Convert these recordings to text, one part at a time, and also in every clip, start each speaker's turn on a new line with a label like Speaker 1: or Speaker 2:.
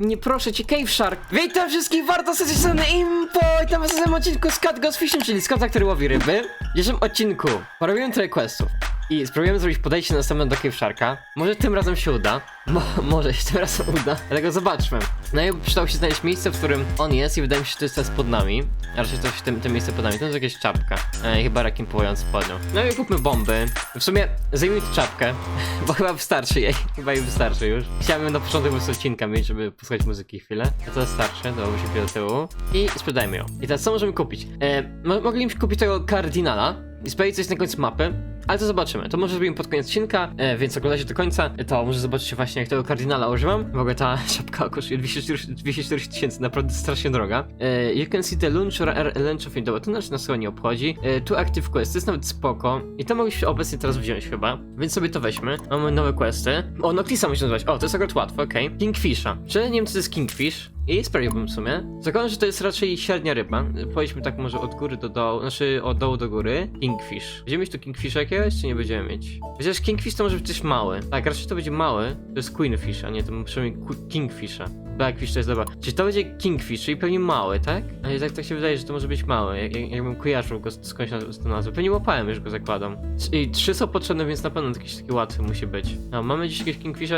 Speaker 1: Nie proszę cię, Cave Shark! Witam wszystkich, warto sobie strony Impo! I tam w odcinku z Cat Ghost Fishing, czyli z który łowi ryby. W dzisiejszym odcinku porobiłem trochę questów. I spróbujemy zrobić podejście następne do Cave. Może tym razem się uda. Mo może się tym razem uda. Dlatego zobaczmy. No i przydało się znaleźć miejsce, w którym on jest i wydaje mi się, że to jest teraz pod nami. A raczej to w tym, tym miejsce pod nami. To jest jakaś czapka. E, chyba rakiem płujący pod nią. No i kupmy bomby. W sumie zajmij tę czapkę, bo chyba wystarczy jej. Chyba jej wystarczy już. Chciałem na początek po odcinka mieć, żeby posłuchać muzyki chwilę. A to starczy, dałoby się do tyłu. I sprzedajmy ją. I teraz co możemy kupić? E, mo moglibyśmy kupić tego kardynala i sprawdzić coś na końcu mapy. Ale to zobaczymy. To może zrobimy pod koniec odcinka, e, więc oglądajcie do końca. To może zobaczycie właśnie, jak tego kardynala używam. W ogóle ta szapka kosztuje 240 240 tysięcy, naprawdę strasznie droga. E, you can see the launch or r- launch of window. To nas nas chyba nie obchodzi. E, tu active quest, to jest nawet spoko. I to mogliśmy obecnie teraz wziąć chyba. Więc sobie to weźmy. Mamy nowe questy. O, Noctisa musi nazywać. O, to jest akurat łatwe, okej. Kingfisha. Czy nie wiem, co to jest Kingfish? I sprawdziłbym w sumie. Zakładam, że to jest raczej średnia ryba. Powiedzmy tak może od góry do dołu, znaczy od dołu do góry. Kingfish. Będziemy mieć tu Kingfisha jakiegoś, czy nie będziemy mieć? Chociaż Kingfish to może być coś mały. Tak, raczej to będzie mały. To jest Queenfish, a nie, to przynajmniej Kingfisha. Blackfish to jest dobra. Czyli to będzie Kingfish, czyli pewnie mały, tak? Ale tak, tak się wydaje, że to może być mały. Jak, jak, jakbym kojarzył go skądś na, z tą nazwę. Pewnie łapałem już go zakładam. I trzy są potrzebne, więc na pewno jakiś taki łatwy musi być. A mamy gdzieś jakiegoś Kingfisha.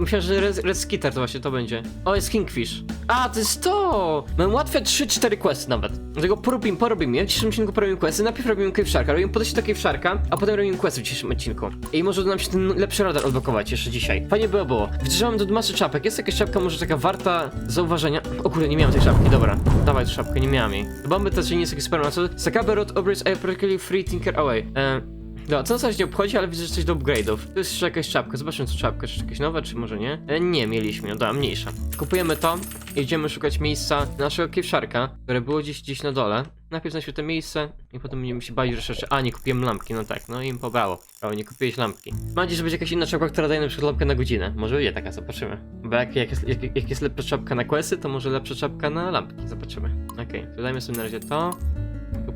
Speaker 1: Myślałem, że Red, Red Skitter to właśnie to będzie. O, jest Kingfish. A, to jest to! Mam łatwe 3-4 questy nawet. Dlatego porobimy, porobimy. Ja w dzisiejszym odcinku porobimy questy. Najpierw robimy Cave robimy podejście do Cave a potem robimy questy w dzisiejszym odcinku. I może uda nam się ten lepszy radar odblokować jeszcze dzisiaj. Fajnie było było. Wdrzymam do masy czapek. Jest jakaś czapka może taka warta zauważenia. O kurde, nie miałem tej czapki, dobra. Dawaj tę czapkę, nie miałem jej. Bomby to nie jest jakiś superman. Co? Sakabe Road Obrys I free tinker away. E, no, to coś nie obchodzi, ale widzę, że coś do upgrade'ów. Tu jest jeszcze jakaś czapka. Zobaczmy, co czapka. Czy jakaś nowa, czy może nie? E, nie, mieliśmy ją, dobra, mniejsza. Kupujemy to idziemy szukać miejsca naszego Cave Sharka, które było gdzieś, gdzieś na dole. Najpierw znajdziemy to miejsce i potem będziemy się bawić rzeczy. A, nie kupiłem lampki, no tak, no im pobrało. Brawo, nie kupiłeś lampki. Mam nadzieję, że będzie jakaś inna czapka, która daje na przykład lampkę na godzinę. Może będzie taka, zobaczymy. Bo jak, jak, jest, jak, jak jest lepsza czapka na questy, to może lepsza czapka na lampki, zobaczymy. Okej, okay, dodajmy sobie na razie to.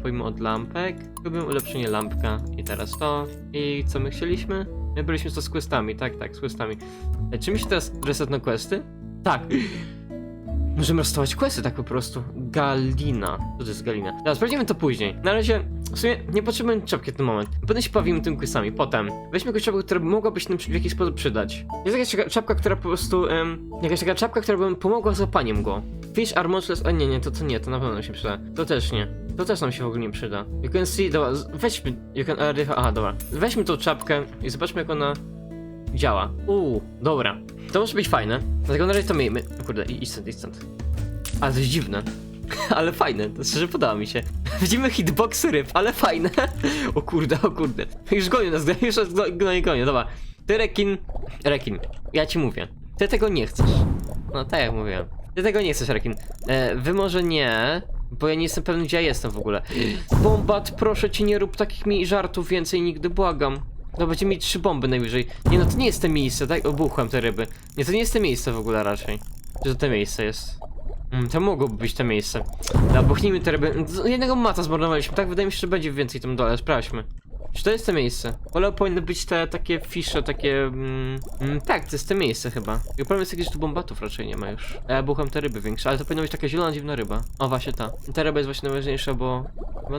Speaker 1: Kupujmy od lampek. Kupimy ulepszenie lampka. I teraz to. I co my chcieliśmy? My byliśmy to z questami, tak, tak, z questami. E, czy mi się teraz resetną questy? Tak. Możemy resetować questy tak po prostu. Galina. To jest Galina? Dobra, sprawdzimy to później. Na razie, w sumie nie potrzebujemy czapki w tym moment. Potem się bawimy tym questami, potem. Weźmy jakąś czapkę, która mogłaby się nam w jakiś sposób przydać. Jest jakaś czaka- czapka, która po prostu, em, jakaś taka czapka, która by pomogła z łapaniem go. Fish are muchless, a nie, nie, to, to nie, to na pewno się przyda. To też nie. To też nam się w ogóle nie przyda. You can see, dobra, weźmy, you can, aha, dobra. Weźmy tą czapkę i zobaczmy jak ona działa. Uuu, dobra. To może być fajne. Dlatego na razie to miejmy. O Kurde, i- idź stąd, idź stąd. Ale to jest dziwne. Ale fajne, to szczerze podoba mi się. Widzimy hitboxy ryb, ale fajne. O kurde, o kurde. Już gonią nas, już nas go- gonią, gonią, dobra. Ty rekin, rekin, ja ci mówię. Ty tego nie chcesz. No tak jak mówiłem. Ty tego nie chcesz, rekin. E, wy może nie, bo ja nie jestem pewny gdzie ja jestem w ogóle. Bombat, proszę cię nie rób takich mi żartów więcej nigdy, błagam. No będziemy mieć trzy bomby najwyżej. Nie no, to nie jest te miejsce, tak? Obuchłem te ryby. Nie, to nie jest te miejsce w ogóle raczej. Czy to miejsce jest? Mm, to mogłoby być to miejsce. Dobra, buchnijmy te ryby. Jednego mata zmarnowaliśmy, tak? Wydaje mi się, że będzie więcej tam dole, sprawdźmy. Czy to jest to miejsce? Wolę powinny być te takie fisze, takie... Mm, mm, tak, to jest to miejsce chyba. I problem jest taki, że tu bombatów raczej nie ma już. Ja bucham te ryby większe, ale to powinna być taka zielona, dziwna ryba. O, właśnie ta. Ta ryba jest właśnie najważniejsza, bo...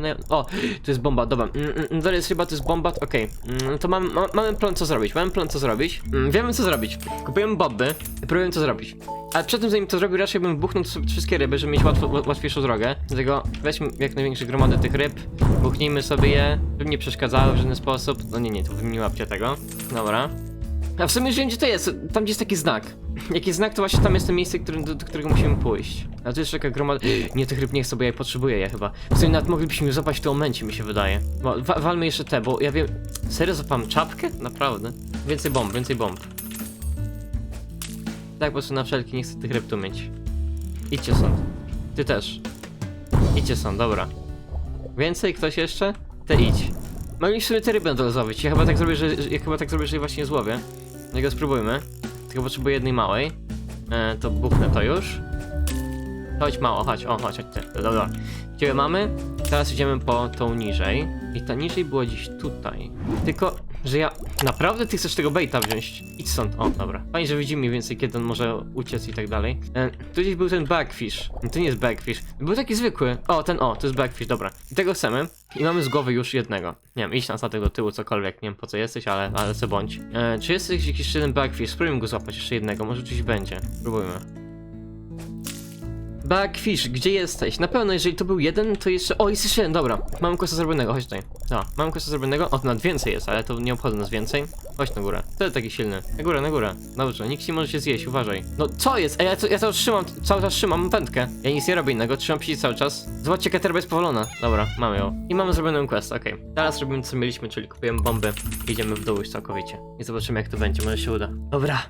Speaker 1: naj... O, to jest bomba, dobra. Mm, mm, jest ryba, to jest bombat, okej. Mm, no to mam, ma, mamy plan co zrobić, mamy plan co zrobić. Mm, wiemy co zrobić. Kupujemy bomby i próbujemy co zrobić. Ale przed tym, zanim to zrobił, raczej bym buchnął wszystkie ryby, żeby mieć łatwo, łatwiejszą drogę. Dlatego weźmy jak największe gromady tych ryb, buchnijmy sobie je, żeby nie przeszkadzały w żaden sposób. No nie, nie, to wy nie łapcie tego. Dobra. A w sumie już wiem gdzie to jest, tam gdzie jest taki znak. Jak jest znak, to właśnie tam jest to miejsce, do, do którego musimy pójść. A tu jest taka gromada... Nie, tych ryb nie chcę, bo ja je potrzebuję je chyba. W sumie nawet moglibyśmy je złapać w tym momencie, mi się wydaje. Bo, wa walmy jeszcze te, bo ja wiem... Serio złapałem czapkę? Naprawdę. Więcej bomb, więcej bomb. Tak po prostu na wszelki nie chcę tych ryb tu mieć. Idźcie stąd. Ty też. Idźcie stąd, dobra. Więcej? Ktoś jeszcze? Te idź. Mogliśmy sobie te ryby złowić. Ja chyba tak zrobię, że, ja chyba tak zrobię, że je właśnie złowię. Tego spróbujmy. Tylko potrzebuję jednej małej. E, to buchnę to już. Chodź mało, chodź, o chodź, chodź ty. Dobra. Ciebie mamy. Teraz idziemy po tą niżej. I ta niżej była gdzieś tutaj. Tylko że ja... Naprawdę ty chcesz tego baita wziąć? Idź stąd. O, dobra. Fajnie, że widzimy mniej więcej, kiedy on może uciec i tak dalej. E, tu gdzieś był ten backfish. To nie jest backfish. Był taki zwykły. O, ten o, to jest backfish, dobra. I tego chcemy. I mamy z głowy już jednego. Nie wiem, idź na statek do tyłu, cokolwiek. Nie wiem po co jesteś, ale, ale co bądź. E, czy jest jakiś jeszcze jeden backfish? Spróbujmy go złapać, jeszcze jednego. Może gdzieś będzie. Spróbujmy. Backfish, gdzie jesteś? Na pewno, jeżeli to był jeden, to jeszcze... O, jest jeszcze jeden, dobra. Mam kosa zrobionego, chodź tutaj. No, mam kosa zrobionego. O, to więcej jest, ale to nie obchodzi nas więcej. Chodź na górę. To jest taki silny. Na górę, na górę. Dobrze, nikt nie może się zjeść, uważaj. No, co jest? Ej, ja, to, ja to trzymam, cały czas trzymam pętkę. Ja nic nie robię innego, trzymam przycisk cały czas. Zobaczcie, Caterba jest powolona. Dobra, mamy ją. I mamy zrobioną quest, okej. Teraz robimy co mieliśmy, czyli kupujemy bomby. Idziemy w dół już całkowicie. I zobaczymy, jak to będzie, może się uda. Dobra.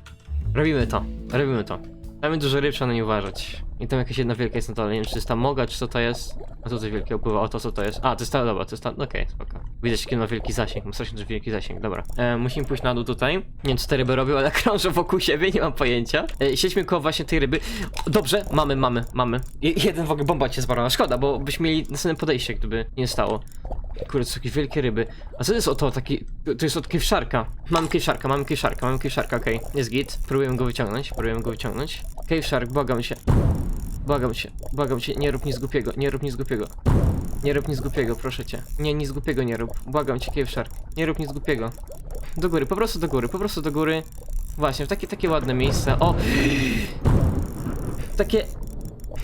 Speaker 1: Robimy to, robimy to. Mamy dużo ryb, trzeba na nie uważać. I tam jakaś jedna wielka jest na dole, nie wiem czy to jest ta moga, czy co to jest. A to coś wielkie opływa, o to co to jest. A, to jest ta, dobra, to jest ta, okej, spoko. Widać, jaki ma wielki zasięg, ma strasznie wielki zasięg, dobra. E, musimy pójść na dół tutaj. Nie wiem, co te ryby robią, ale krążę wokół siebie, nie mam pojęcia. E, siedźmy koło właśnie tej ryby. Dobrze, mamy, mamy, mamy. Je, jeden w ogóle bomba cię zbarła, szkoda, bo byśmy mieli następne podejście, gdyby nie stało. Kurde, to są takie wielkie ryby. A co to jest o to, taki, to jest od kieszarka. Mam kieszarka, mam kieszarka, mam kieszarka, okej. Jest git. Próbujemy go wyciągnąć, próbujemy go wyciągnąć. Cave błagam się. Błagam cię, błagam cię, nie rób nic głupiego, nie rób nic głupiego. Nie rób nic głupiego, proszę cię. Nie, nic głupiego nie rób. Błagam cię, Cave Shark. Nie rób nic głupiego. Do góry, po prostu do góry, po prostu do góry. Właśnie, w takie, takie ładne miejsce. O! Takie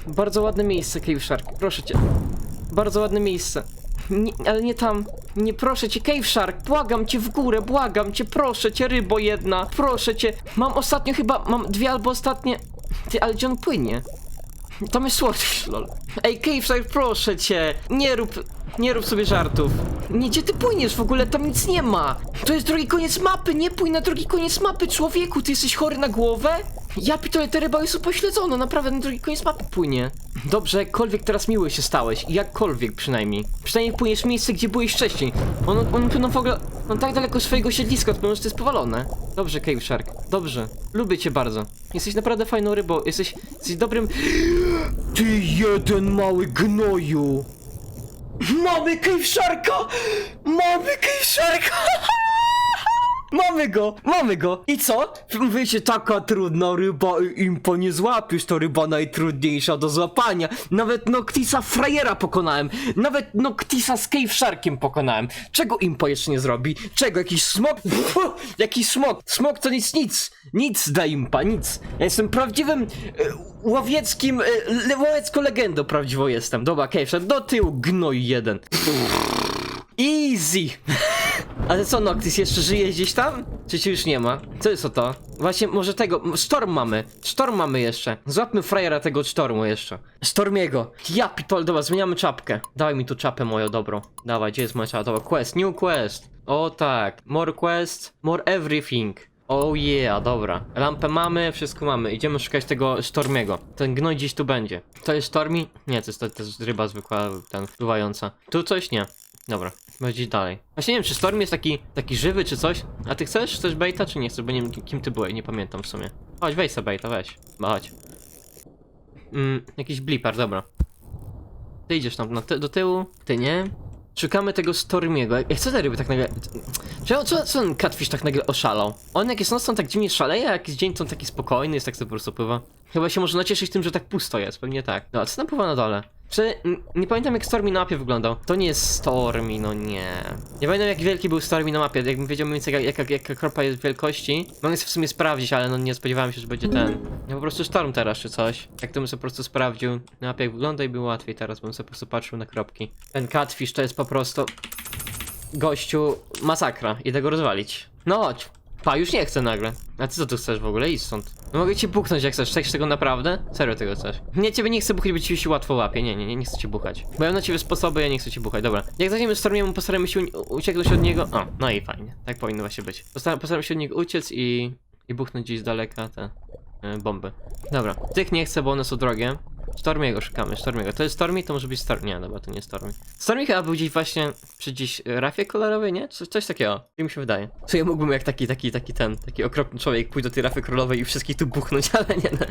Speaker 1: bardzo ładne miejsce, Cave Shark. Proszę cię. Bardzo ładne miejsce. Nie, ale nie tam. Nie proszę cię, Cave Shark, błagam cię w górę, błagam cię, proszę cię, rybo jedna, proszę cię. Mam ostatnio chyba, mam dwie albo ostatnie. Ty, ale gdzie on płynie? Tam jest słodki, lol. Ej, Cave Shark, proszę cię, nie rób, nie rób sobie żartów. Nie, gdzie ty płyniesz w ogóle? Tam nic nie ma. To jest drugi koniec mapy, nie płyń na drugi koniec mapy, człowieku, ty jesteś chory na głowę? Ja pitole, ta ryba jest upośledzona, naprawdę na drugi koniec mapy płynie. Dobrze, jakkolwiek teraz miły się stałeś, jakkolwiek przynajmniej. Przynajmniej płyniesz w miejsce, gdzie byłeś wcześniej. On, on płynął w ogóle, on tak daleko swojego siedliska odpłynął, że to jest powalone. Dobrze, Cave Shark, dobrze. Lubię cię bardzo. Jesteś naprawdę fajną rybą, jesteś, jesteś dobrym... Ty jeden mały gnoju! Mamy Sharka! Mamy Sharka! Mamy go! Mamy go! I co? Wiecie, taka trudna ryba i impo nie złapiesz, to ryba najtrudniejsza do złapania. Nawet Noctisa frajera pokonałem. Nawet Noctisa z Cave Sharkiem pokonałem. Czego impo jeszcze nie zrobi? Czego? Jakiś smok? Pfu, jakiś smok? Smok to nic, nic. Nic dla impa, nic. Ja jestem prawdziwym e, łowieckim, e, łowiecką legendą prawdziwą jestem. Dobra, Cave Shark, do tyłu, gnoj jeden. Easy! Ale co, Noctis, jeszcze żyje gdzieś tam? Czy ci już nie ma? Co jest o to? Właśnie, może tego, Storm mamy. Storm mamy jeszcze. Złapmy frajera tego Stormu jeszcze. Stormiego. Ja pitol, dobra, zmieniamy czapkę. Dawaj mi tu czapę moją dobrą. Dawaj, gdzie jest moja czapka? Dobra, quest, new quest. O tak, more quest, more everything. Oh yeah, dobra. Lampę mamy, wszystko mamy. Idziemy szukać tego Stormiego. Ten gnoj gdzieś tu będzie. To jest Stormi? Nie, to jest, to jest ryba zwykła, ten, pływająca. Tu coś? Nie. Dobra, będzie dalej. Właśnie nie wiem, czy Storm jest taki, taki żywy, czy coś? A ty chcesz? Chcesz baita, czy nie chcesz? Bo nie wiem, kim ty byłeś, nie pamiętam w sumie. Chodź, weź sobie weź. No, chodź. Mm, jakiś blipar, dobra. Ty idziesz tam na ty do tyłu, ty nie. Szukamy tego Stormiego. Jak co te ryby tak nagle... Czemu, co, co ten catfish tak nagle oszalał? On jak jest nocą tak dziwnie szaleje, a jak jest dzień to on taki spokojny, jest tak sobie po prostu pływa. Chyba się może nacieszyć tym, że tak pusto jest, pewnie tak. No, a co tam pływa na dole? Czy, nie pamiętam jak Stormy na mapie wyglądał. To nie jest Stormy, no nie. Nie pamiętam jak wielki był Stormy na mapie, jakbym wiedział mniej więcej jak, jak, jaka kropa jest wielkości. Mogę sobie w sumie sprawdzić, ale no nie spodziewałem się, że będzie ten. Ja po prostu Storm teraz czy coś. Jak to bym sobie po prostu sprawdził na mapie jak wygląda i było łatwiej teraz, bym sobie po prostu patrzył na kropki. Ten catfish to jest po prostu... Gościu, masakra. Idę go rozwalić. No chodź. Pa, już nie chcę nagle. A ty co tu chcesz w ogóle? Idź stąd. No mogę cię buchnąć jak chcesz. Chcesz tego naprawdę? Serio tego chcesz? Nie, ciebie nie chcę buchać, bo ci się łatwo łapie. Nie, nie, nie, nie chcę cię buchać. Bo ja mam na ciebie sposoby, ja nie chcę cię buchać. Dobra. Jak zaczniemy Stormiemu, postaramy się ucieknąć od niego. O, no i fajnie. Tak powinno właśnie być. Postaram, postaram się od niego uciec i... i buchnąć gdzieś z daleka te... y, bomby. Dobra. Tych nie chcę, bo one są drogie. Stormiego szukamy, Stormiego. To jest Stormy, to może być Stormy. Nie, dobra, to nie jest Stormy. Stormy chyba był gdzieś właśnie przy gdzieś rafie kolorowej, nie? Coś, coś takiego. Tak mi się wydaje. Co ja mógłbym jak taki, taki, taki ten, taki okropny człowiek pójść do tej rafy królowej i wszystkich tu buchnąć, ale nie, no,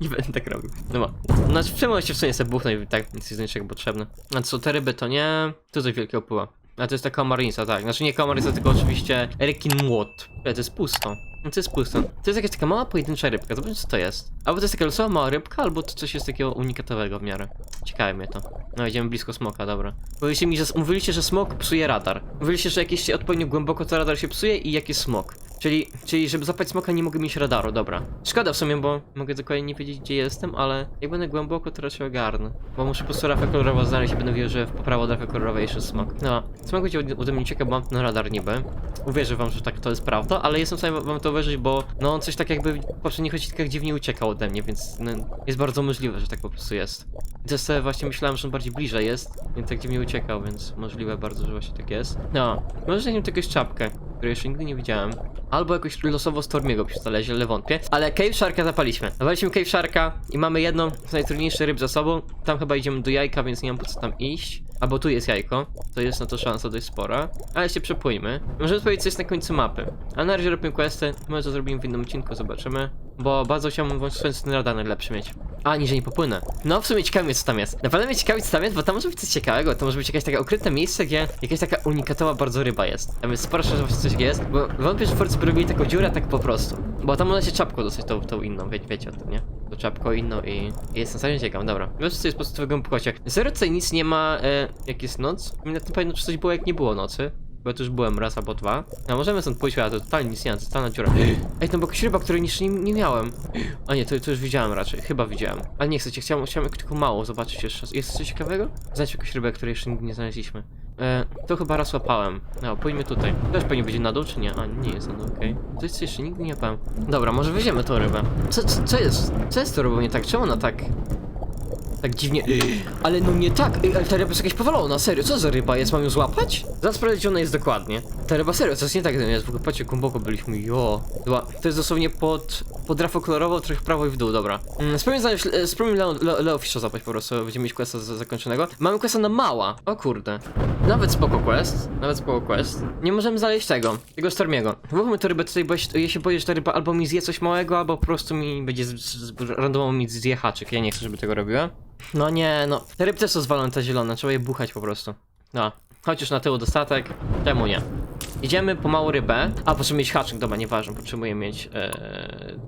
Speaker 1: nie będę tak robił. No ma. Znaczy w czym momencie w sumie sobie buchnąć, tak, nic jest niczego potrzebne. A co, te ryby to nie, tu coś wielkiego pływa. A to jest ta kamarnica, tak. Znaczy nie kamarnica, tylko oczywiście rekin młot. Ale to jest pusto. No to jest pusto. To jest jakaś taka mała pojedyncza rybka, zobacz co to jest. Albo to jest taka losowa mała rybka, albo to coś jest takiego unikatowego w miarę. Ciekawe mnie to. No idziemy blisko smoka, dobra. Mówiliście mi, że, mówiliście, że smok psuje radar. Mówiliście, że jakieś odpowiednio głęboko to radar się psuje i jak jest smok. Czyli, czyli żeby zapać smoka nie mogę mieć radaru, dobra. Szkoda w sumie, bo mogę dokładnie nie wiedzieć gdzie jestem, ale jak będę głęboko to raczej ogarnę. Bo muszę po prostu rafę kolorową znaleźć i będę wiedział, że w prawo od rafy kolorowej jeszcze smok. No, smok będzie ode- mnie uciekał, bo mam ten radar niby. Uwierzę wam, że tak to jest prawda, ale jestem w stanie wam to uwierzyć, bo no on coś tak jakby w poprzednich odcinkach dziwnie uciekał ode mnie, więc no, jest bardzo możliwe, że tak po prostu jest. I to sobie właśnie myślałem, że on bardziej bliżej jest, więc tak dziwnie uciekał, więc możliwe bardzo, że właśnie tak jest. No, może tu jakąś czapkę, której jeszcze nigdy nie widziałem. Albo jakoś losowo Stormiego przy ale wątpię. Ale Cave Sharka zapaliśmy. Zapaliśmy Cave Sharka i mamy jedną z najtrudniejszych ryb za sobą. Tam chyba idziemy do jajka, więc nie mam po co tam iść. Albo tu jest jajko, to jest na to szansa dość spora. Ale się przepłyjmy. Możemy powiedzieć, co jest na końcu mapy. A na razie robimy questy, może to zrobimy w innym odcinku, zobaczymy. Bo bardzo chciałbym włączyć ten radar najlepszy mieć. A, niżej nie popłynę. No, w sumie ciekawi co tam jest. Naprawdę mnie ciekawi, co tam jest, bo tam może być coś ciekawego. To może być jakieś takie ukryte miejsce, gdzie jakaś taka unikatowa bardzo ryba jest. A więc sporo szans, że coś jest, bo wątpię, że by robili taką dziurę tak po prostu. Bo tam można się czapką dostać, tą, tą inną, Wie, wiecie o tym, nie? Tą czapką inną i, i jestem serio ciekaw, dobra. Wiesz, co jest po prostu w głębokościach. Zero tutaj nic nie ma, e, jak jest noc. Mi na tym pamiętam, czy coś było, jak nie było nocy. Bo ja tu już byłem raz albo dwa. No możemy stąd pójść, ale to totalnie nic nie ma, to totalna dziura. Ej, to była ryba, której jeszcze nie, nie miałem. A nie, to, to już widziałem raczej, chyba widziałem. Ale nie chcecie, chciałem, chciałem tylko mało zobaczyć jeszcze. Jest coś ciekawego? Znajdź jakąś rybę, której jeszcze nigdy nie znaleźliśmy. E, to chyba raz łapałem. No, pójdźmy tutaj. Też pewnie będzie na dół, czy nie? A, nie jest na dół, okej. To jest co jeszcze nigdy nie łapałem. Dobra, może weźmiemy tą rybę. Co, co, co jest? Co jest tą rybą nie tak? Czemu ona tak... Tak dziwnie. Ale no nie tak. Ej, ale ta ryba jest jakaś powalona, serio. Co za ryba jest? Mam ją złapać? Zaraz sprawdzę, gdzie ona jest dokładnie. Ta ryba serio, co jest nie tak. W ogóle patrzcie, głęboko byliśmy. Jo. Była. To jest dosłownie pod, pod rafą kolorową, trochę w prawo i w dół, dobra. Mm, spróbujmy znaleźć, e, spróbujmy Leo, Leo, Leo złapać po prostu. Będziemy mieć questa za- zakończonego. Mamy questa na mała. O kurde. Nawet spoko quest. Nawet spoko quest. Nie możemy znaleźć tego. Tego Stormiego. Wyłówmy tę rybę tutaj, bo ja się, boję, że ta ryba albo mi zje coś małego, albo po prostu mi będzie z, z, z, randomowo mi. Ja nie chcę, żeby tego robiła. No nie, no. Te ryby też są zwalone, te zielone, trzeba je buchać po prostu. No, chodź już na tył do statek, czemu nie? Idziemy po małą rybę, a potrzebujemy mieć haczyk, dobra, nieważne, potrzebujemy mieć e,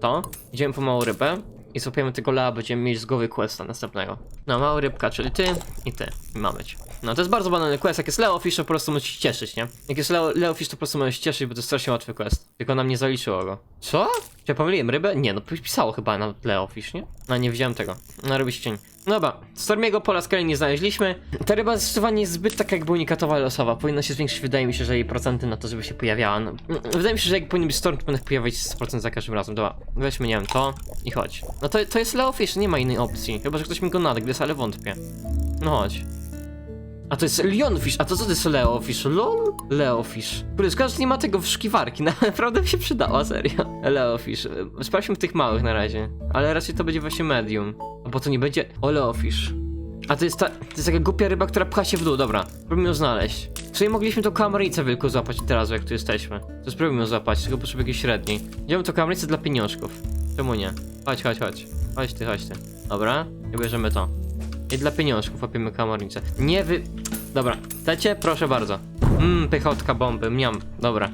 Speaker 1: to. Idziemy po małą rybę i złapiemy tego lea, będziemy mieć z głowy questa następnego. No, mała rybka, czyli ty i ty, i mamy cię. No, to jest bardzo banalny quest, jak jest Leo Fish, to po prostu możecie się cieszyć, nie? Jak jest Leo, Leo Fish, to po prostu możecie się cieszyć, bo to jest strasznie łatwy quest. Tylko nam nie zaliczyło go. Co? Czy ja pomyliłem rybę? Nie, no pisało chyba na Leo Fish, nie? No, nie widziałem tego. No, robi się cień. Dobra, Stormiego po raz kolejny nie znaleźliśmy. Ta ryba zdecydowanie jest zbyt taka jakby unikatowa losowa. Powinna się zwiększyć, wydaje mi się, że jej procenty na to, żeby się pojawiała. No, mm, wydaje mi się, że jak powinien być Storm, to pojawiać 100% za każdym razem. Dobra, weźmy, nie wiem, to i chodź. No to, to jest Leo Fish, nie ma innej opcji. Chyba, że ktoś mi go nadgryzł, ale wątpię. No chodź. A to jest Leonfish, a to co to jest Leofish? LOL? Leofish. Kurde, szkoda, że nie ma tego wyszukiwarki, naprawdę by się przydała, serio. Leofish. Sprawdźmy tych małych na razie. Ale raczej to będzie właśnie medium. Bo to nie będzie... O, Leofish. A to jest ta... To jest taka głupia ryba, która pcha się w dół, dobra. Spróbujmy ją znaleźć. Sumie mogliśmy tą kamericę wielką złapać teraz, jak tu jesteśmy. To spróbujmy ją złapać, tylko potrzebuję jakiejś średniej. Idziemy tą kamericę dla pieniążków. Czemu nie? Chodź, chodź, chodź. Chodź ty, chodź ty. Dobra, i bierzemy to. I dla pieniążków łapiemy kamericę. Nie wy... Dobra, chcecie? Proszę bardzo. Mmm, pychotka bomby, miam. Dobra.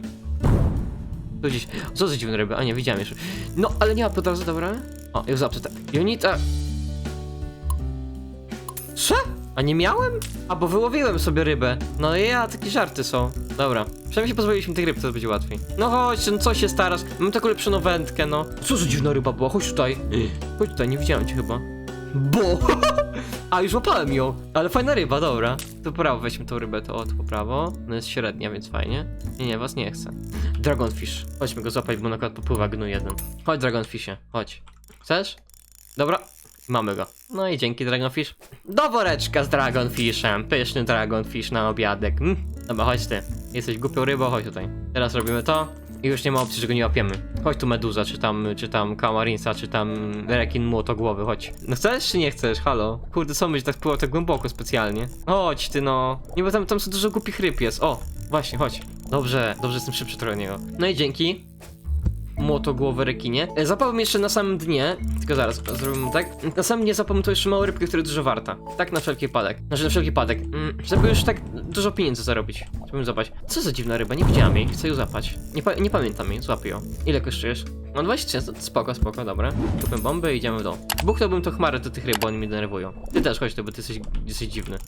Speaker 1: Tu gdzieś... Co za dziwne ryby? A nie, widziałem jeszcze. No, ale nie ma po drodze, dobra? O, już zaprzę. Junita... Co? A nie miałem? A bo wyłowiłem sobie rybę. No i ja, takie żarty są. Dobra. Przynajmniej się pozwoliliśmy tych ryb, to będzie łatwiej. No chodź, no co się starasz? Mam taką lepszą wędkę, no. Co za dziwna ryba była? Chodź tutaj. Chodź tutaj, nie widziałem cię chyba. Bo! A już łapałem ją! Ale fajna ryba, dobra. To prawo weźmy tą rybę, to od po prawo. No jest średnia, więc fajnie. Nie, nie, was nie chcę. Dragonfish. Chodźmy go złapać, bo na przykład popływa gnu jeden. Chodź, Dragonfishie, chodź. Chcesz? Dobra, mamy go. No i dzięki, Dragonfish. Do woreczka z Dragonfishem. Pyszny Dragonfish na obiadek. Mm. Dobra, chodź ty. Jesteś głupią rybą, chodź tutaj. Teraz robimy to. I już nie ma opcji, że go nie łapiemy. Chodź tu Meduza, czy tam, czy tam Kamarinsa, czy tam rekin młotogłowy, chodź. No chcesz, czy nie chcesz? Halo? Kurde, co będzie tak tak głęboko specjalnie? Chodź ty no. Nie, bo tam, tam są dużo głupich ryb jest. O, właśnie, chodź. Dobrze, dobrze jestem szybszy trochę niego. No i dzięki. Młotogłowy rekinie. E, Zapałbym jeszcze na samym dnie, tylko zaraz zrobimy tak. Na samym dnie zapałbym to jeszcze małą rybkę, która jest dużo warta. Tak na wszelki wypadek. Znaczy na wszelki wypadek. Mm, żeby już tak dużo pieniędzy zarobić. Żebym złapać. Co za dziwna ryba, nie widziałam jej, chcę ją złapać. Nie, pa nie pamiętam jej, złapię ją. Ile kosztujesz? No 20 tysięcy, spoko, spoko, dobra. Kupię bombę i idziemy w dół. Buchnąłbym to chmarę do tych ryb, bo oni mnie denerwują. Ty też chodź tu, bo ty jesteś, jesteś dziwny.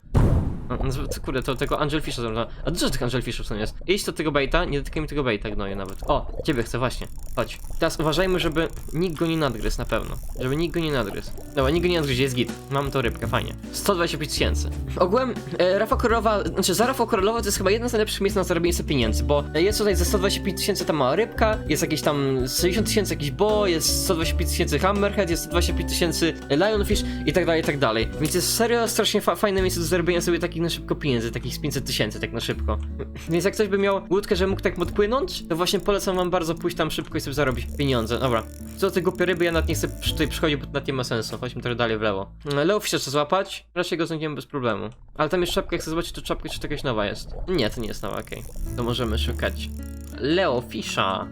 Speaker 1: No, no, co- kurde, to tego Angelfisha zrobię. A dużo tych Angelfishów są jest. Idź do tego baita, nie dotykaj mi tego baita, gnoju nawet. O, ciebie chcę, właśnie. Chodź. Teraz uważajmy, żeby nikt go nie nadgryzł na pewno. Żeby nikt go nie nadgryzł. Dobra, nikt go nie nadgryzł, jest git. Mam tą rybkę, fajnie. 125 tysięcy. Ogółem, e, Rafa Korolowa, znaczy za Rafa Korolowa to jest chyba jedno z najlepszych miejsc na zarobienie sobie pieniędzy, bo jest tutaj za 125 tysięcy ta mała rybka, jest jakieś tam 60 tysięcy jakiś bo, jest 125 tysięcy hammerhead, jest 125 tysięcy lionfish i tak dalej, i tak dalej. Więc jest serio strasznie fa fajne miejsce do zarobienia sobie takich na szybko pieniędzy, takich z 500 tysięcy tak na szybko. Więc jak ktoś by miał łódkę, że mógł tak odpłynąć, to właśnie polecam wam bardzo pójść tam szybko i sobie zarobić pieniądze. Dobra. Co do głupie ryby, ja nawet nie chcę tutaj przychodzić, bo nawet nie ma sensu. Chodźmy trochę dalej w lewo. Leofisha trzeba złapać, raczej go znajdziemy bez problemu. Ale tam jest czapka, jak chcę zobaczyć, to czapkę, czy to jakaś nowa jest. Nie, to nie jest nowa, okej. To możemy szukać Leofisha.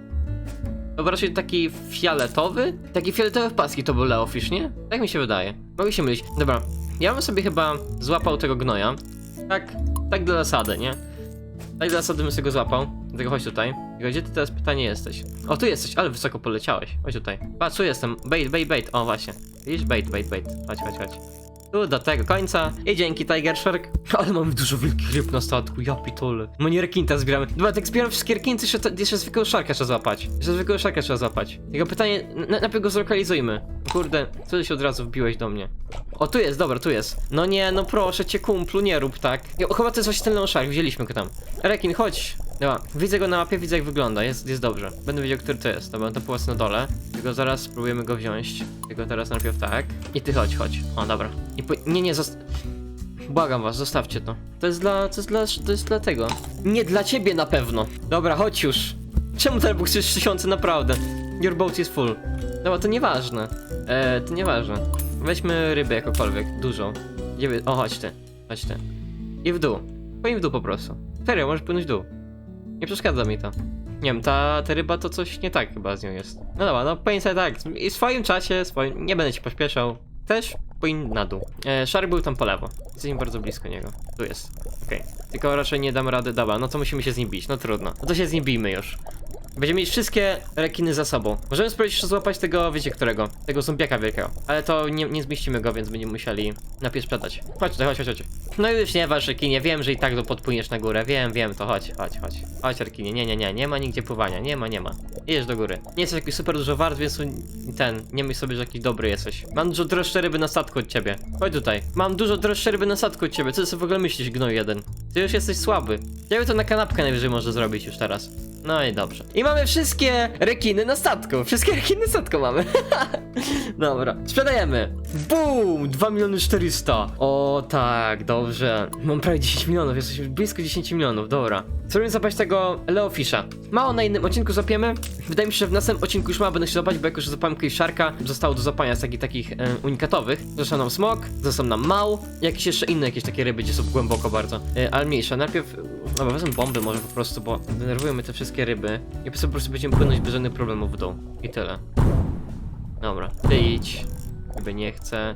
Speaker 1: To był raczej taki fioletowy? Taki fioletowy w paski to był Leofish, nie? Tak mi się wydaje. Mogę się mylić. Dobra, ja bym sobie chyba złapał tego gnoja. Tak, tak dla zasady, nie? Tak dla zasady bym sobie go złapał. Dlatego chodź tutaj. Gdzie ty teraz pytanie jesteś? O, tu jesteś, ale wysoko poleciałeś. Chodź tutaj. Patrz, tu jestem. Bait, bait, bait. O, właśnie. Widzisz? Bait, bait, bait. Chodź, chodź, chodź. Tu do tego końca. I dzięki Tiger Shark. Ale mamy dużo wielkich ryb na statku, ja pitole. No nie rekinta zbieramy. Dobra, tak zbieram wszystkie rekinty, jeszcze, jeszcze zwykłego szarka trzeba złapać. Jeszcze zwykłego szarka trzeba złapać. Tylko pytanie, na, najpierw go zlokalizujmy. Kurde, co się od razu wbiłeś do mnie? O, tu jest, dobra, tu jest. No nie, no proszę cię, kumplu, nie rób tak. Jo, chyba to jest właśnie ten Leon Shark, wzięliśmy go tam. Rekin, chodź. Dobra, widzę go na mapie, widzę jak wygląda, jest, jest dobrze. Będę wiedział, który to jest. Dobra, to półas na dole. Tylko zaraz spróbujemy go wziąć. Tylko teraz najpierw tak. I ty chodź, chodź. O, dobra. I po... Nie, nie, zost... Błagam was, zostawcie to. To jest dla, to jest dla, to jest dla tego. Nie dla ciebie na pewno. Dobra, chodź już. Czemu ten bóg chcesz tysiące, naprawdę? Your boat is full. Dobra, to nieważne. Eee, to nieważne. Weźmy rybę jakokolwiek, dużą. Gdzie. O, chodź ty, chodź ty. I w dół. Płyń w dół po prostu. Serio, możesz płynąć w dół. Nie przeszkadza mi to. Nie wiem, ta, ta ryba to coś nie tak chyba z nią jest. No dobra, no płyń sobie tak. W swoim czasie, swoim... nie będę ci pośpieszał. Też płyń na dół. E, Shark był tam po lewo. Jesteśmy bardzo blisko niego. Tu jest. Okej. Tylko raczej nie dam rady. Dobra, no to musimy się z nim bić. No trudno. No to się z nim bijmy już. Będziemy mieć wszystkie rekiny za sobą. Możemy spróbować jeszcze złapać tego, wiecie którego? Tego zombiaka wielkiego. Ale to nie, nie zmieścimy go, więc będziemy musieli najpierw sprzedać. Chodź chodź, chodź, chodź. No już nie wasz rekinie, wiem, że i tak to podpłyniesz na górę. Wiem, wiem, to chodź, chodź, chodź. Chodź rekinie, nie, nie, nie, nie ma nigdzie pływania, nie ma, nie ma. Idziesz do góry. Nie jesteś jakiś super dużo wart, więc ten, nie myśl sobie, że jakiś dobry jesteś. Mam dużo droższe ryby na statku od ciebie. Chodź tutaj. Mam dużo droższe ryby na statku od ciebie. Co ty sobie w ogóle myślisz, gnoj jeden? Ty już jesteś słaby. Ja to na kanapkę najwyżej może zrobić już teraz. No i dobrze. I mamy wszystkie rekiny na statku. Wszystkie rekiny na statku mamy. Dobra. Sprzedajemy. Boom! 2 miliony 400. O tak, dobrze. Mam prawie 10 milionów. Jesteśmy blisko 10 milionów. Dobra. Spróbujemy zapaść tego Leofisha. Mało na innym odcinku zapiemy. Wydaje mi się, że w następnym odcinku już mało będę się zapać, bo jak już zapałem kiedyś Sharka, zostało do zapania z takich, takich e, unikatowych. Został nam smok, został nam mał, jakieś jeszcze inne jakieś takie ryby, gdzie są głęboko bardzo, e, ale mniejsze. Najpierw, dobra, wezmę bomby może po prostu, bo denerwują mnie te wszystkie ryby. I po prostu będziemy płynąć bez żadnych problemów w dół. I tyle. Dobra, ty idź. Chyba nie chcę.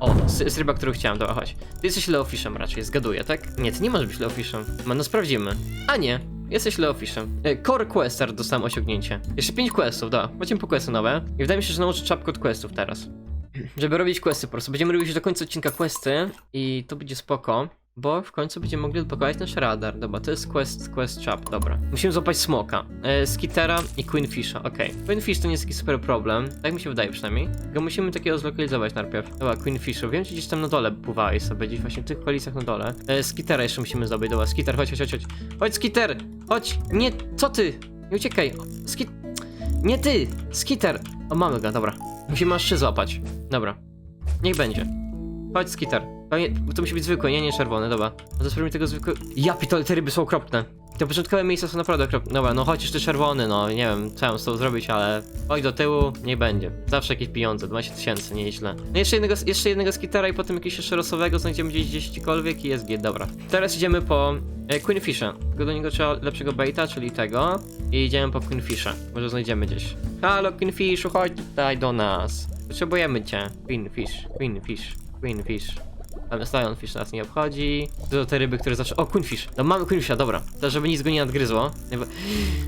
Speaker 1: O, z ryba, którą chciałem, dobra, chodź. Ty jesteś Leofishem raczej, zgaduję, tak? Nie, ty nie możesz być Leofishem. Ma, no sprawdzimy. A nie, jesteś Leofishem. E, Core Quester dostałem osiągnięcie. Jeszcze 5 questów, da. Chodźmy po questy nowe. I wydaje mi się, że nauczę czapkę od questów teraz. Żeby robić questy po prostu. Będziemy robić do końca odcinka questy i to będzie spoko. Bo w końcu będziemy mogli odblokować nasz radar. Dobra, to jest quest, quest chap, dobra. Musimy złapać smoka, e, skitera i queenfisha, okej. Queenfish to nie jest taki super problem, tak mi się wydaje przynajmniej. Tylko musimy takiego zlokalizować najpierw. Dobra, queenfishu, wiem, że gdzieś tam na dole pływałeś sobie, gdzieś właśnie w tych okolicach na dole. E, skitera jeszcze musimy zdobyć, dobra, skiter, chodź, chodź, chodź, chodź. Skiter, chodź, nie, co ty? Nie uciekaj, skit... Nie ty, skiter. O, mamy go, dobra. Musimy aż trzy złapać, dobra. Niech będzie. Chodź, skiter. Pamię- to musi być zwykłe, nie, nie czerwone, dobra. No to tego zwykłego. Ja pitole, te ryby są okropne. Te początkowe miejsca są naprawdę okropne. Dobra, no chociaż ty czerwony, no nie wiem, co mam z tą zrobić, ale chodź do tyłu, nie będzie. Zawsze jakieś pieniądze, 20 tysięcy, nieźle. No jeszcze jednego, jeszcze jednego skitera i potem jakiegoś jeszcze losowego znajdziemy gdzieś gdzieśkolwiek i jest git, dobra. Teraz idziemy po e, Queenfisha. Tylko do niego trzeba lepszego baita, czyli tego. I idziemy po Queenfisha. Może znajdziemy gdzieś. Halo Queenfishu, chodź tutaj do nas. Potrzebujemy cię. Queenfish, Queenfish, Queenfish. Tam Lionfish nas nie obchodzi. To te ryby, które zawsze... O, Queenfish. No mamy Queenfisha, dobra. To żeby nic go nie nadgryzło.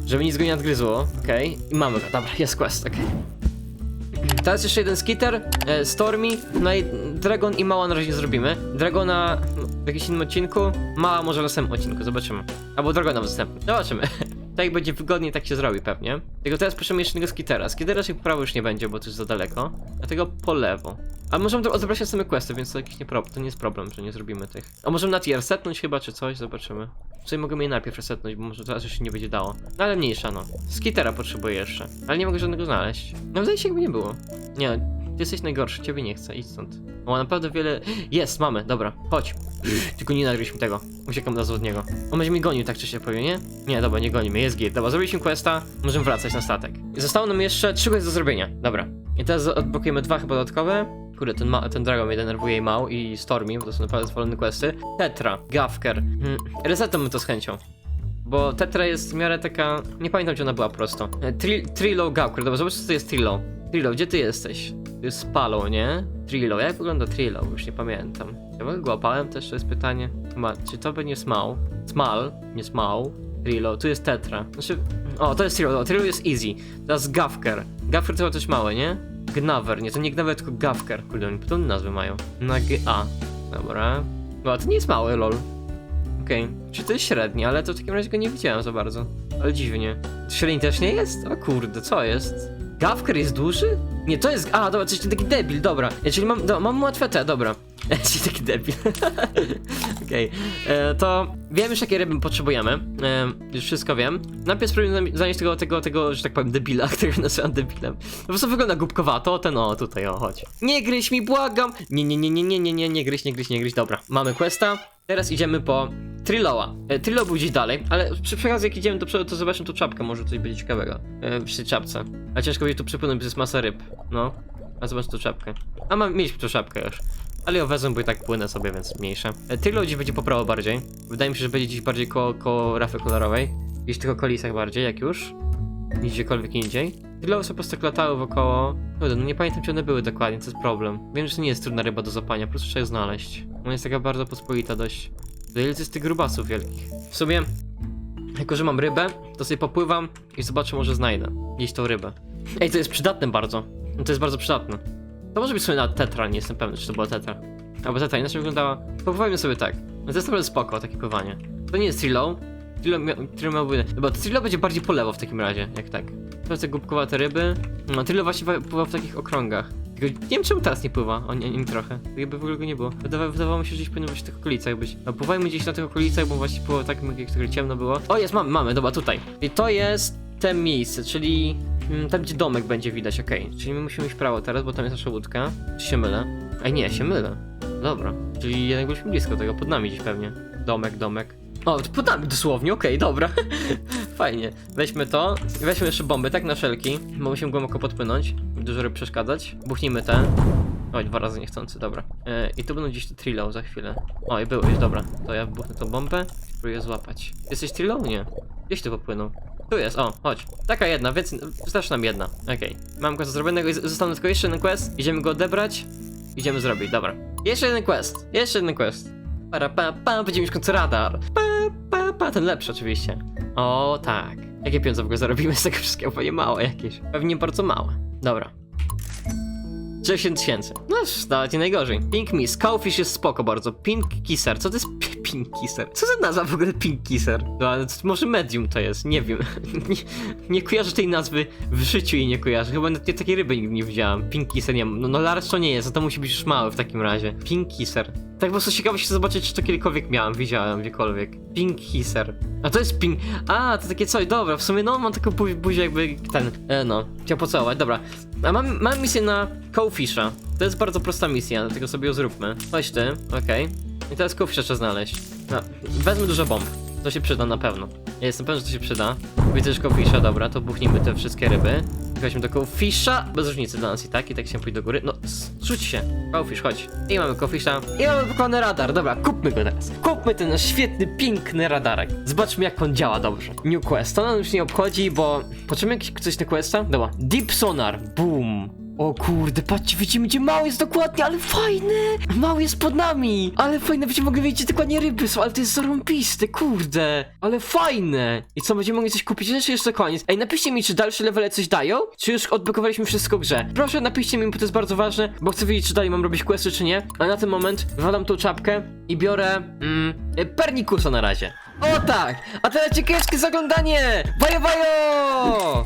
Speaker 1: Żeby nic go nie nadgryzło. Okej. I mamy go, dobra. Jest quest, okej. Teraz jeszcze jeden skitter, e, Stormy, no i Dragon i Mała na razie zrobimy. Dragona w jakimś innym odcinku, Mała może w następnym odcinku, zobaczymy. Albo Dragona w następnym, zobaczymy. jak będzie wygodniej, tak się zrobi pewnie. Tylko teraz proszę jeszcze jednego skittera. Skittera się po prawo już nie będzie, bo to jest za daleko. Dlatego po lewo. A możemy to na same questy, więc to jakiś nie, to nie jest problem, że nie zrobimy tych. A możemy na tier setnąć chyba, czy coś, zobaczymy. Czyli mogę je najpierw resetnąć, bo może teraz się nie będzie dało. No ale mniejsza, no. Skittera potrzebuję jeszcze. Ale nie mogę żadnego znaleźć. No wydaje się jakby nie było. Nie, ty jesteś najgorszy, ciebie nie chcę, idź stąd. O, naprawdę wiele... Jest, mamy, dobra, chodź. Tylko nie nagryźmy tego. Uciekam od razu od niego. On będzie mi gonił, tak czy się powie, nie? Nie, dobra, nie gonimy, jest git. Dobra, zrobiliśmy questa, możemy wracać na statek. Zostało nam jeszcze trzy questy do zrobienia, dobra. I teraz odblokujemy dwa chyba dodatkowe. Kurde, ten, ma, ten Dragon mnie denerwuje i Mał i Stormy, bo to są naprawdę zwolone questy. Tetra, Gafker. Hmm. Resetujmy to z chęcią. Bo Tetra jest w miarę taka. Nie pamiętam, gdzie ona była prosto. E, Tri Trilo Gawker, dobra, zobacz, co to jest Trilo. Trilo, gdzie ty jesteś? To jest Spalo, nie? Trilo, jak wygląda Trilo? Już nie pamiętam. Ja go łapałem też, to jest pytanie. Ma, czy to będzie Small? Small, nie Small. Trilo, tu jest Tetra. Znaczy. O, to jest Trilo, dobra, Trilo jest easy. Teraz Gawker. Gawker to chyba też małe, nie? Gnawer, nie, to nie Gnawer, tylko Gawker. Kurde, oni podobne nazwy mają. Na G-A. Dobra. No, to nie jest małe, lol. Okej, czy to jest średni, ale to w takim razie go nie widziałem za bardzo. Ale dziwnie. Średni też nie jest? O kurde, co jest? Gawker jest duży? Nie, to jest. A, dobra, coś taki debil, dobra. Ja, czyli mam, do, mam łatwe te, dobra. czyli taki debil. Okej, e, to wiem już jakie ryby potrzebujemy. E, już wszystko wiem. Najpierw spróbujemy zanieść tego, tego, tego, że tak powiem, debila, którego nazywam debilem. Po prostu wygląda głupkowato, ten o, tutaj, o, chodź. Nie gryź mi, błagam! Nie, nie, nie, nie, nie, nie, nie, nie gryź, nie gryź, nie gryź, dobra. Mamy questa. Teraz idziemy po Trilloa. E, Trillo był gdzieś dalej, ale przy przy jak idziemy do przodu, to zobaczmy tu czapkę, może coś będzie ciekawego. E, przy czapce. A ciężko będzie tu przypłynąć, bo jest masa ryb. No. A zobacz tu czapkę. A mam, mieliśmy tu czapkę już. Ale ją wezmę, bo i tak płynę sobie, więc mniejsze. E, gdzieś będzie po prawo bardziej. Wydaje mi się, że będzie gdzieś bardziej koło, koło rafy kolorowej. Gdzieś w tych okolicach bardziej, jak już. Niż gdziekolwiek indziej. Trillo sobie po prostu latały wokoło. Kurde, no nie pamiętam, gdzie one były dokładnie, to jest problem. Wiem, że to nie jest trudna ryba do złapania, po prostu trzeba ją znaleźć. Ona jest taka bardzo pospolita dość. Ile jest tych grubasów wielkich? W sumie, jako że mam rybę, to sobie popływam i zobaczę, może znajdę gdzieś tą rybę. Ej, to jest przydatne bardzo. To jest bardzo przydatne. To może być sobie na tetra, nie jestem pewny, czy to była tetra. Albo tetra, inaczej wyglądała. Popływajmy sobie tak. No to jest naprawdę spoko, takie pływanie. To nie jest Trillo. Trillo, mia Trillo miałby... Bo Trillo będzie bardziej po lewo w takim razie, jak tak. To te głupkowate ryby. No, Trillo właśnie wa- pływa w takich okrągach. Tylko nie wiem czemu teraz nie pływa, o nie, trochę. Jakby w ogóle go nie było. Wydawało, wydawało mi się, że gdzieś powinno być w tych okolicach być. No pływajmy gdzieś na tych okolicach, bo właśnie było tak, trochę ciemno było. O jest, mamy, mamy, dobra, tutaj. I to jest te miejsce, czyli mm, tam gdzie domek będzie widać, okej. Czyli my musimy iść prawo teraz, bo tam jest nasza łódka. Czy się mylę? Ej nie, się mylę. Dobra, czyli jednak byliśmy blisko tego, pod nami gdzieś pewnie. Domek, domek. O, to pod nami dosłownie, okej, dobra. Fajnie. Weźmy to. Weźmy jeszcze bomby, tak na wszelki, bo musimy głęboko podpłynąć. Dużo ryb przeszkadzać. Buchnijmy te. Oj, dwa razy niechcący, dobra. E, I tu będą gdzieś te trillo za chwilę. O, i już, dobra. To ja buchnę tą bombę. Spróbuję złapać. Jesteś trillo? Nie. Gdzieś tu popłynął. Tu jest, o, chodź. Taka jedna, więc wystarczy nam jedna. Okej. Mam quest zrobionego i został tylko jeszcze jeden quest. Idziemy go odebrać. Idziemy zrobić, dobra. Jeszcze jeden quest. Jeszcze jeden quest. Para pa pa, będziemy mieć w końcu radar. Pa pa pa, ten lepszy oczywiście. O tak. Jakie pieniądze w ogóle zarobimy z tego wszystkiego? Pewnie małe jakieś. Pewnie bardzo małe. Dobra. 10 tysięcy. No, nawet nie najgorzej. Pink Miss. Cowfish jest spoko bardzo. Pink Kisser. Co to jest Pink Kisser? Co za nazwa w ogóle Pink Kisser? No, ale może medium to jest. Nie wiem. nie, nie kojarzę tej nazwy. W życiu jej nie kojarzę. Chyba nawet nie takiej ryby nigdy nie widziałam. Pink Kisser nie No, no larż to nie jest. No to musi być już mały w takim razie. Pink Kisser. Tak po prostu ciekawe się zobaczyć, czy to kiedykolwiek miałem, widziałem, gdziekolwiek. Pink Kisser. A to jest pink. A, to takie coś, dobra, w sumie no, mam taką bu buzię jakby ten. E, no, chciał pocałować, dobra. A mam, mam misję na Cowfisha. To jest bardzo prosta misja, dlatego sobie ją zróbmy. Chodź ty, okej. I teraz Cowfisha trzeba znaleźć. No, wezmę dużo bomb. To się przyda na pewno. Ja jestem pewien, że to się przyda. Widzę już fisza, dobra, to buchnijmy te wszystkie ryby. Weźmy taką fisza, bez różnicy dla nas i tak, i tak się pójdzie do góry. No, rzuć się. Cowfish, chodź. I mamy cowfisha. I mamy pokonany radar, dobra, kupmy go teraz. Kupmy ten nasz świetny, piękny radarek. Zobaczmy, jak on działa dobrze. New quest, to nam już nie obchodzi, bo... Potrzebujemy jakieś coś na questa? Dobra, deep sonar, boom. O kurde, patrzcie, widzimy, gdzie mały jest dokładnie, ale fajny! Mały jest pod nami! Ale fajne, będziemy mogli wiedzieć, dokładnie ryby są, ale to jest zarąbiste, kurde! Ale fajne! I co, będziemy mogli coś kupić? Jeszcze jeszcze koniec. Ej, napiszcie mi, czy dalsze levele coś dają? Czy już odblokowaliśmy wszystko w grze? Proszę, napiszcie mi, bo to jest bardzo ważne, bo chcę wiedzieć, czy dalej mam robić questy, czy nie. A na ten moment wywalam tą czapkę i biorę... Mm, Pernikusa na razie. O tak! A teraz ciekawskie zaglądanie! Bajo, bajo!